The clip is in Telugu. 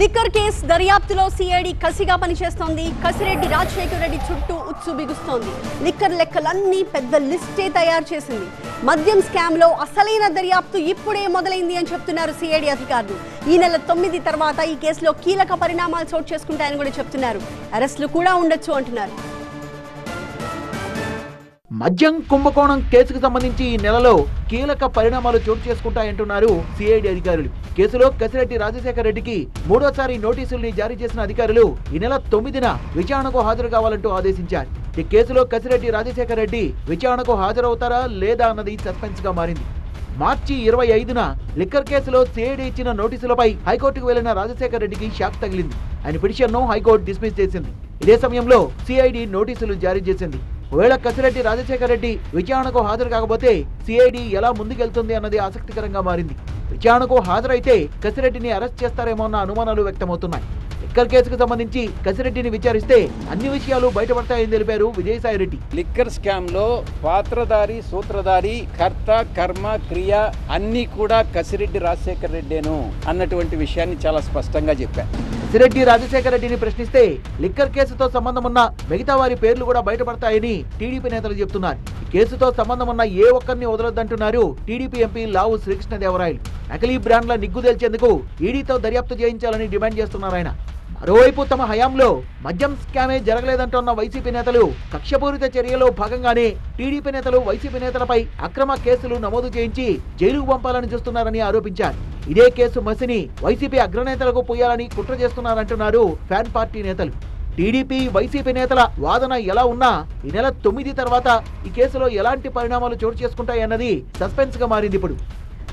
లిక్కర్ కేసు దర్యాప్తులో సిఐడి కసిగా పనిచేస్తోంది. కసిరెడ్డి రాజశేఖర్ రెడ్డి చుట్టూ ఉచ్చు బిగుస్తోంది. లిక్కర్ లెక్కలన్నీ పెద్ద లిస్టే తయారు చేసింది. మద్యం స్కామ్లో అసలైన దర్యాప్తు ఇప్పుడే మొదలైంది అని చెప్తున్నారు సిఐడి అధికారులు. ఈ నెల తొమ్మిది తర్వాత ఈ కేసులో కీలక పరిణామాలు చోటు చేసుకుంటాయని కూడా చెప్తున్నారు. అరెస్టులు కూడా ఉండొచ్చు అంటున్నారు. మద్యం కుంభకోణం కేసుకు సంబంధించి ఈ నెలలో కీలక పరిణామాలు చోటు చేసుకుంటాయంటున్నారు సిఐడి అధికారులు. కేసులో కసిరెడ్డి రాజశేఖర రెడ్డికి మూడోసారి నోటీసుల్ని జారీ చేసిన అధికారులు ఈ నెల తొమ్మిదిన విచారణకు హాజరు కావాలంటూ ఆదేశించారు. ఈ కేసులో కసిరెడ్డి రాజశేఖర రెడ్డి విచారణకు హాజరవుతారా లేదా అన్నది సస్పెన్స్గా మారింది. మార్చి ఇరవై ఐదున లిక్కర్ కేసులో సిఐడి ఇచ్చిన నోటీసులపై హైకోర్టుకు వెళ్ళిన రాజశేఖర రెడ్డికి షాక్ తగిలింది. ఆయన పిటిషన్ను హైకోర్టు డిస్మిస్ చేసింది. ఇదే సమయంలో సిఐడి నోటీసులు జారీ చేసింది. ఒకవేళ కసిరెడ్డి రాజశేఖర రెడ్డి విచారణకు హాజరు కాకపోతే సిఐడి ఎలా ముందుకెళ్తుంది అన్నది ఆసక్తికరంగా మారింది. విచారణకు హాజరైతే కసిరెడ్డిని అరెస్ట్ చేస్తారేమో అన్న అనుమానాలు వ్యక్తమవుతున్నాయి. లిక్కర్ కేసుకు సంబంధించి కసిరెడ్డిని విచారిస్తే అన్ని విషయాలు బయటపడతాయని తెలిపారు విజయసాయిరెడ్డి లిక్కర్ స్కామ్లో పాత్రధారి సూత్రధారి కర్త కర్మ క్రియ అన్నీ కూడా కసిరెడ్డి రాజశేఖర్ రెడ్డేను అన్నటువంటి విషయాన్ని చాలా స్పష్టంగా చెప్పారు. కసిరెడ్డి రాజశేఖర రెడ్డిని ప్రశ్నిస్తే లిక్కర్ కేసుతో సంబంధం ఉన్న మిగతా వారి పేర్లు కూడా బయటపడతాయని టీడీపీ నేతలు చెబుతున్నారు ఈ కేసుతో సంబంధం ఉన్న ఏ ఒక్కరిని వదలొద్దంటున్నారు టీడీపీ ఎంపీ లావు శ్రీకృష్ణదేవరాయలు. నకిలీ బ్రాండ్ల నిగ్గు తేల్చేందుకు ఈడీతో దర్యాప్తు చేయించాలని డిమాండ్ చేస్తున్నారు ఆయన. మరోవైపు తమ హయాంలో మద్యం స్కామే జరగలేదంటున్న వైసీపీ నేతలు కక్షపూరిత చర్యలో భాగంగానే టీడీపీ నేతలు వైసీపీ నేతలపై అక్రమ కేసులు నమోదు చేయించి జైలుకు పంపాలని చూస్తున్నారని ఆరోపించారు. ఇదే కేసు మసిని వైసీపీ అగ్రనేతలకు పోయాలని కుట్ర చేస్తున్నారంటున్నారు ఫ్యాన్ పార్టీ నేతలు. టీడీపీ వైసీపీ నేతల వాదన ఎలా ఉన్నా ఈ నెల తొమ్మిది తర్వాత ఈ కేసులో ఎలాంటి పరిణామాలు చోటు చేసుకుంటాయన్నది సస్పెన్స్గా మారింది ఇప్పుడు.